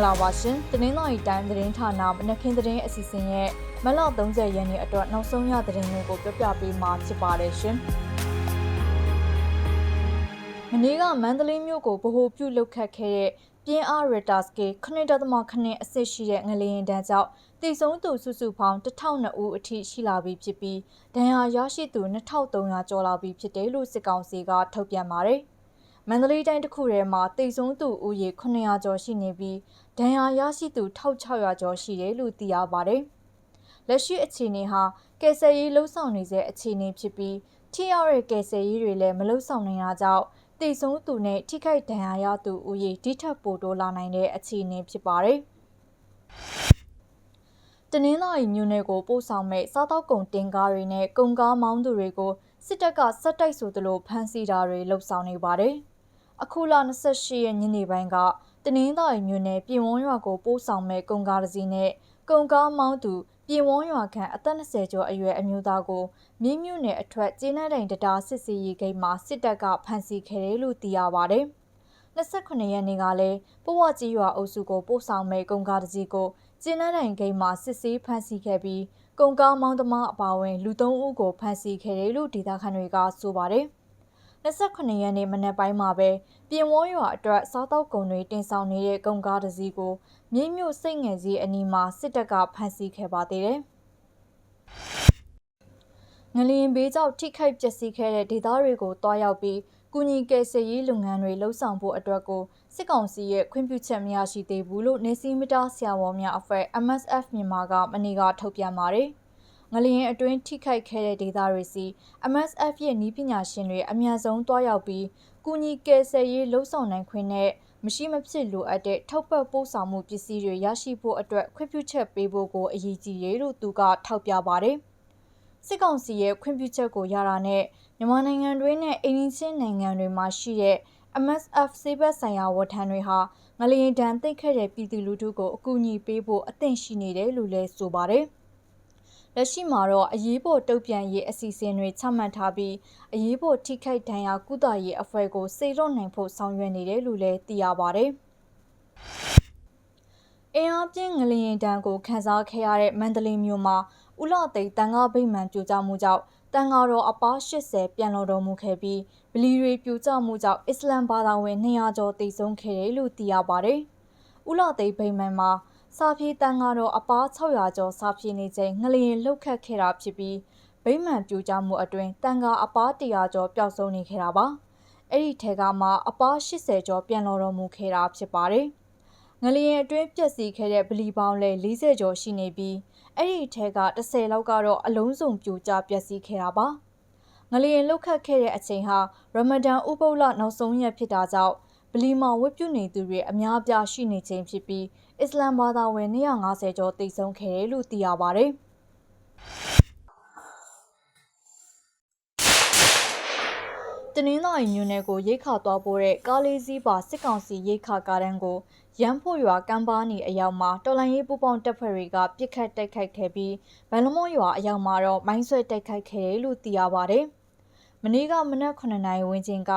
္ဂလာပါရှင်။တင်းနှင်းရီတိုင်းသတင်းဌာနမနက်ခင်းသတင်းအစီအစဉ်ရဲ့မလ30ရက်နေ့အတွက်နောက်ဆုံးရသတင်းတွေကိုပြပြပေးမှာဖြစ်ပါတယ်ရှင်။မနေ့ကမန္တလေးမြို့ကိုဗဟိုပြုလုပ်ခတ်ခဲ့တဲ့ပြင်းအားရတာစကေ9.9အဆင့်ရှိတဲ့ငလျင်တန်းကြောင့်တည်ဆုံးသူစုစုပေါင်း1002ဦးအထိရှိလာပြီဖြစ်ပြီးဒဏ်ရာရရှိသူ2300ကျော်လာပြီဖြစ်တယ်လို့စစ်ကောင်စီကထုတ်ပြန်ပါတယ်။ မန္တလေးတိုင်းတစ်ခုထဲမှာတိတ်ဆုံးသူဦးရေ900ကျော်ရှိနေပြီးဒဏ်ရာရရှိသူ1600ကျော်ရှိတယ်လို့သိရပါတယ်။လက်ရှိအခြေအနေဟာကယ်ဆယ်ရေးလှုပ်ဆောင်နေစေအခြေအနေဖြစ်ပြီးထိရောက်တဲ့ကယ်ဆယ်ရေးတွေလည်းမလှုပ်ဆောင်နိုင်တာကြောင့်တိတ်ဆုံးသူနဲ့ထိခိုက်ဒဏ်ရာရသူဦးရေဒီထက်ပိုတိုးလာနိုင်တဲ့အခြေအနေဖြစ်ပါတယ်။တနင်္လာရီမြို့နယ်ကိုပို့ဆောင်မဲ့စားတောက်ကုန်တင်ကားတွေနဲ့ကုန်ကားမောင်းသူတွေကိုစစ်တပ်ကစက်တိုက်ဆိုသလိုဖမ်းဆီးတာတွေလှုပ်ဆောင်နေပါတယ်။ အခုလ28ရက်ညနေပိုင်းကတနင်္သာရီမြို့နယ်ပြည်ဝန်းရွာကိုပို့ဆောင်မဲ့ကုန်ကားတစ်စီးနဲ့ကုန်ကားမောင်းသူပြည်ဝန်းရွာခန့်အသက်20ကျော်အရွယ်အမျိုးသားကိုမြင်းမြုနယ်အထက်ကျင်းနိုင်တိုင်တတားစစ်စီရေးဂိတ်မှာစစ်တပ်ကဖမ်းဆီးခဲ့တယ်လို့သိရပါဗျ။28ရက်နေ့ကလည်းပဝကြီးရွာအုပ်စုကိုပို့ဆောင်မဲ့ကုန်ကားတစ်စီးကိုကျင်းနိုင်တိုင်ဂိတ်မှာစစ်ဆေးဖမ်းဆီးခဲ့ပြီးကုန်ကားမောင်းသမားအပါအဝင်လူ၃ဦးကိုဖမ်းဆီးခဲ့တယ်လို့ဒေသခံတွေကဆိုပါတယ်။ 28ရက်နေ့မနက်ပိုင်းမှာပဲပြင်ဝေါရွာအတွက်စားတောက်ကုန်တွေတင်ဆောင်နေတဲ့ကုန်ကားတစ်စီးကိုမြင်းမြို့စိတ်ငယ်စီအနီးမှာစစ်တပ်ကဖမ်းဆီးခဲ့ပါသေးတယ်။ငလျင်ဘေးကြောင့်ထိခိုက်ပျက်စီးခဲ့တဲ့ဒေသတွေကိုတွားရောက်ပြီးကုညီကယ်ဆယ်ရေးလုပ်ငန်းတွေလှုပ်ဆောင်ဖို့အတွက်ကိုစစ်ကောင်စီရဲ့ခွင့်ပြုချက်မရရှိသေးဘူးလို့နေစီမီတာဆရာဝန်များအဖွဲ့ MSF မြန်မာကမနေ့ကထုတ်ပြန်ပါတယ်။ ငလျင်အတွင်းထိခိုက်ခဲ့တဲ့ဒေသတွေစီ MSF ရဲ့နီးပညာရှင်တွေအများဆုံးတွားရောက်ပြီးကုညီကယ်ဆယ်ရေးလှုပ်ဆောင်နိုင်ခွင့်နဲ့မရှိမဖြစ်လိုအပ်တဲ့ထောက်ပံ့ပို့ဆောင်မှုပစ္စည်းတွေရရှိဖို့အတွက်ခွင့်ပြုချက်ပေးဖို့ကိုအရေးကြီးတယ်လို့သူကထောက်ပြပါတယ်။စစ်ကောင်စီရဲ့ခွင့်ပြုချက်ကိုရတာနဲ့မြန်မာနိုင်ငံတွင်းနဲ့အိန္ဒိချင်းနိုင်ငံတွေမှာရှိတဲ့ MSF စေဘက်ဆိုင်ရာဝန်ထမ်းတွေဟာငလျင်ဒဏ်သိခဲ့တဲ့ပြည်သူလူထုကိုအကူအညီပေးဖို့အသင့်ရှိနေတယ်လို့လည်းဆိုပါတယ်။ လက်ရှိမှာတော့အရေးပေါ်တုံ့ပြန်ရေးအစီအစဉ်တွေချမှတ်ထားပြီးအရေးပေါ်ထိခိုက်ဒဏ်ရာကုသရေးအဖွဲ့ကိုစေလွတ်နိုင်ဖို့ဆောင်ရွက်နေတယ်လို့လည်းသိရပါဗျ။အင်အားပြင်းငလျင်တန်းကိုခန်းစားခဲ့ရတဲ့မန္တလေးမြို့မှာဥလသိတန်ကားဗိမှန်ပြိုကျမှုကြောင့်တန်ဃာတော်အပါ80ပြန်လော်တော်မူခဲ့ပြီးဗလီတွေပြိုကျမှုကြောင့်အစ္စလမ်ဘာသာဝင်200ကျော်တိတ်ဆုံးခဲ့တယ်လို့သိရပါတယ်။ဥလသိဗိမှန်မှာ စာပြေတန်ကတော့အပား600ကျော်စာပြေနေချိန်ငလျင်လှုပ်ခတ်ခဲ့တာဖြစ်ပြီးဗိမှန်ပြူကြမှုအတွင်းတန်ကအပား100ကျော်ပျောက်ဆုံးနေခဲ့တာပါအဲ့ဒီထဲကမှအပား80ကျော်ပြန်လော်တော်မူခဲ့တာဖြစ်ပါတယ်ငလျင်အတွင်းပျက်စီးခဲ့တဲ့ဗလီပေါင်းလဲ40ကျော်ရှိနေပြီးအဲ့ဒီထဲက30လောက်ကတော့အလုံးစုံပြိုကျပျက်စီးခဲ့တာပါငလျင်လှုပ်ခတ်ခဲ့တဲ့အချိန်ဟာရမဒန်ဥပုပ်လနောက်ဆုံးရက်ဖြစ်တာကြောင့် ဗလီမှာဝတ်ပြုနေသူတွေအများအပြားရှိနေခြင်းဖြစ်ပြီးအစ္စလမ်ဘာသာဝင်250ကျော်တိတ်ဆုံးခဲ့တယ်လို့သိရပါတယ်။တနင်္လာရီမြို့နယ်ကိုရိတ်ခါသွားပို့တဲ့ကားလေးစီးပါစစ်ကောင်စီရိတ်ခါကားတန်းကိုရန်ဖို့ရွာကမ်းပါနီအရောက်မှာတော်လိုင်းရေးပူပေါင်းတပ်ဖွဲ့တွေကပြစ်ခတ်တိုက်ခိုက်ခဲ့ပြီးဗန်လမော့ရွာအရောက်မှာတော့မိုင်းဆွဲတိုက်ခိုက်ခဲ့တယ်လို့သိရပါတယ်။မနေ့ကမနက်9နာရီဝန်းကျင်က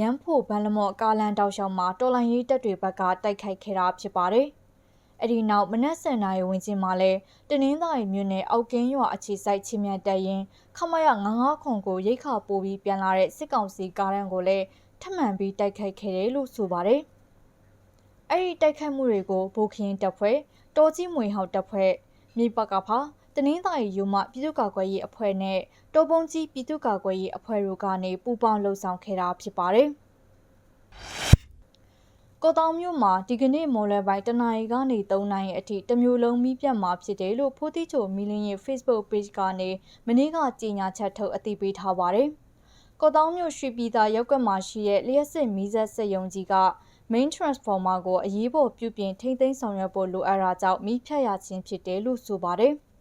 ရန်ဖို့ဗန်လမော့ကားလန်တောက်လျှောက်မှာတော်လိုင်းရေးတပ်တွေဘက်ကတိုက်ခိုက်ခဲ့တာဖြစ်ပါတယ်။အဲ့ဒီနောက်မနက်7:00နာရီဝန်းကျင်မှာလဲတနင်္သာရီမြို့နယ်အောက်ကင်းရွာအခြေစိုက်ချင်းမြတ်တက်ရင်ခမရ99ခွန်ကိုရိတ်ခါပိုးပြီးပြန်လာတဲ့စစ်ကောင်စီကားတန်းကိုလည်းထပ်မံပြီးတိုက်ခိုက်ခဲ့တယ်လို့ဆိုပါတယ်။အဲ့ဒီတိုက်ခိုက်မှုတွေကိုဗိုလ်ခင်းတပ်ဖွဲ့တော်ကြီးမွေဟောက်တပ်ဖွဲ့မြေပကဖာ တနင်္သာရီယူမပြည်သူ့ကာကွယ်ရေးအဖွဲ့နဲ့တော်ပုံကြီးပြည်သူ့ကာကွယ်ရေးအဖွဲ့တို့ကနေပူးပေါင်းလှုပ်ဆောင်ခဲ့တာဖြစ်ပါတယ်။ကော့တောင်မြို့မှာဒီကနေ့မော်လယ်ပိုင်းတနင်္လာရီကနေ3နာရီအထိတမျိုးလုံးမိပြတ်မှာဖြစ်တယ်လို့ဖိုးတိချိုမီလင်းရဲ့ Facebook Page ကနေမနေ့ကကြေညာချက်ထုတ်အသိပေးထားပါတယ်။ကော့တောင်မြို့ရွှေပြည်သာရပ်ကွက်မှာရှိတဲ့လျှက်စစ်မီးစက်စက်ယုံကြီးက main transformer ကိုအရေးပေါ်ပြုပြင်ထိမ့်သိမ်းဆောင်ရွက်ဖို့လိုအပ်တာကြောင့်မိဖြတ်ရခြင်းဖြစ်တယ်လို့ဆိုပါတယ်။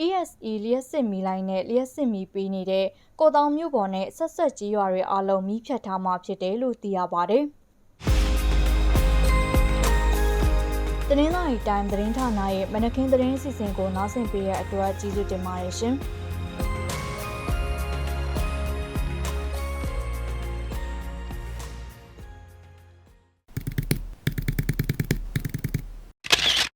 ESE လျှက်စစ်မီလိုင်းနဲ့လျှက်စစ်မီပေးနေတဲ့ကော့တောင်မြို့ပေါ်နဲ့ဆက်ဆက်ကြီးရွာတွေအားလုံးမိဖြတ်ထားမှာဖြစ်တယ်လို့သိရပါတယ်။တနင်္လာရီတိုင်းသတင်းဌာနရဲ့မနက်ခင်းသတင်းအစီအစဉ်ကိုနားဆင်ပေးတဲ့အတွက်ကျေးဇူးတင်ပါတယ်ရှင်။